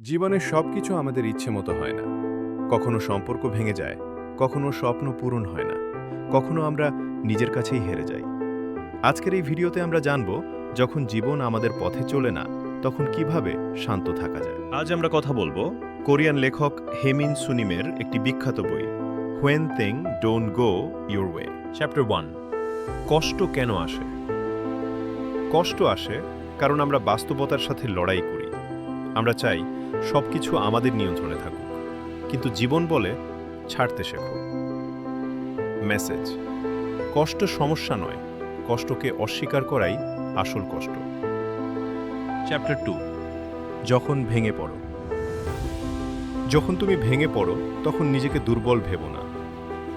জীবনের সব কিছু আমাদের ইচ্ছে মতো হয় না। কখনো সম্পর্ক ভেঙে যায়, কখনো স্বপ্ন পূরণ হয় না, কখনো আমরা নিজের কাছেই হেরে যাই। আজকের এই ভিডিওতে আমরা জানব, যখন জীবন আমাদের পথে চলে না, তখন কীভাবে শান্ত থাকা যায়। আজ আমরা কথা বলব কোরিয়ান লেখক হেমিন সুনিমের একটি বিখ্যাত বই when thing don't go your way chapter one কষ্ট কেন আসে কষ্ট আসে কারণ আমরা বাস্তবতার সাথে লড়াই করি। আমরা চাই সব কিছু আমাদের নিয়ন্ত্রণে থাকুক। কিন্তু জীবন বলে ছাড়তে শেখো। মেসেজ। কষ্ট সমস্যা নয়, কষ্টকে অস্বীকার করাই আসল কষ্ট। চ্যাপ্টার টু, যখন ভেঙে পড়ো। যখন তুমি ভেঙে পড়ো, তখন নিজেকে দুর্বল ভেবো না।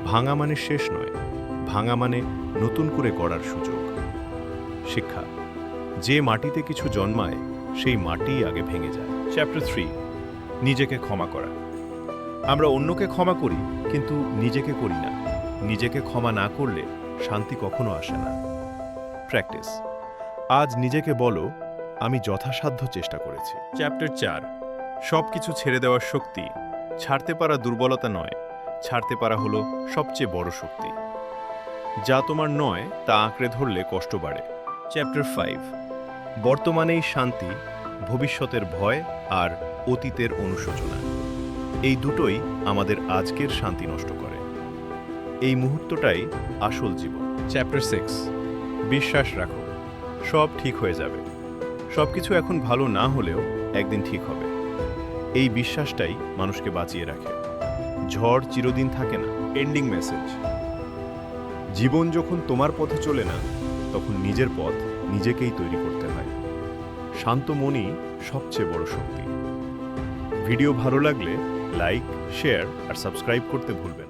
ভাঙা মানে শেষ নয়, ভাঙা মানে নতুন করে গড়ার সুযোগ। শিক্ষা। যে মাটিতে কিছু জন্মায় সেই মাটিই আগে ভেঙে যায়। চ্যাপ্টার থ্রি নিজেকে ক্ষমা করা। আমরা অন্যকে ক্ষমা করি, কিন্তু নিজেকে করি না। নিজেকে ক্ষমা না করলে শান্তি কখনো আসে না। প্র্যাকটিস আজ নিজেকে বলো, আমি যথাসাধ্য চেষ্টা করেছি। চ্যাপ্টার চার সব কিছু ছেড়ে দেওয়ার শক্তি, ছাড়তে পারা দুর্বলতা নয়, ছাড়তে পারা হলো সবচেয়ে বড় শক্তি। যা তোমার নয়, তা আঁকড়ে ধরলে কষ্ট বাড়ে। চ্যাপ্টার ফাইভ বর্তমানেই শান্তি ভবিষ্যতের ভয় আর অতীতের অনুশোচনা। এই দুটোই আমাদের আজকের শান্তি নষ্ট করে। এই মুহূর্তটাই আসল জীবন। চ্যাপ্টার সিক্স বিশ্বাস রাখো সব ঠিক হয়ে যাবে। সব কিছু এখন ভালো না হলেও একদিন ঠিক হবে। এই বিশ্বাসটাই মানুষকে বাঁচিয়ে রাখে। ঝড় চিরদিন থাকে না। এন্ডিং মেসেজ জীবন যখন তোমার পথে চলে না তখন নিজের পথ নিজেকেই তৈরি করতে হয়। শান্ত মনই সবচেয়ে বড় শক্তি। ভিডিও ভালো লাগলে লাইক, শেয়ার আর সাবস্ক্রাইব করতে ভুলবে না।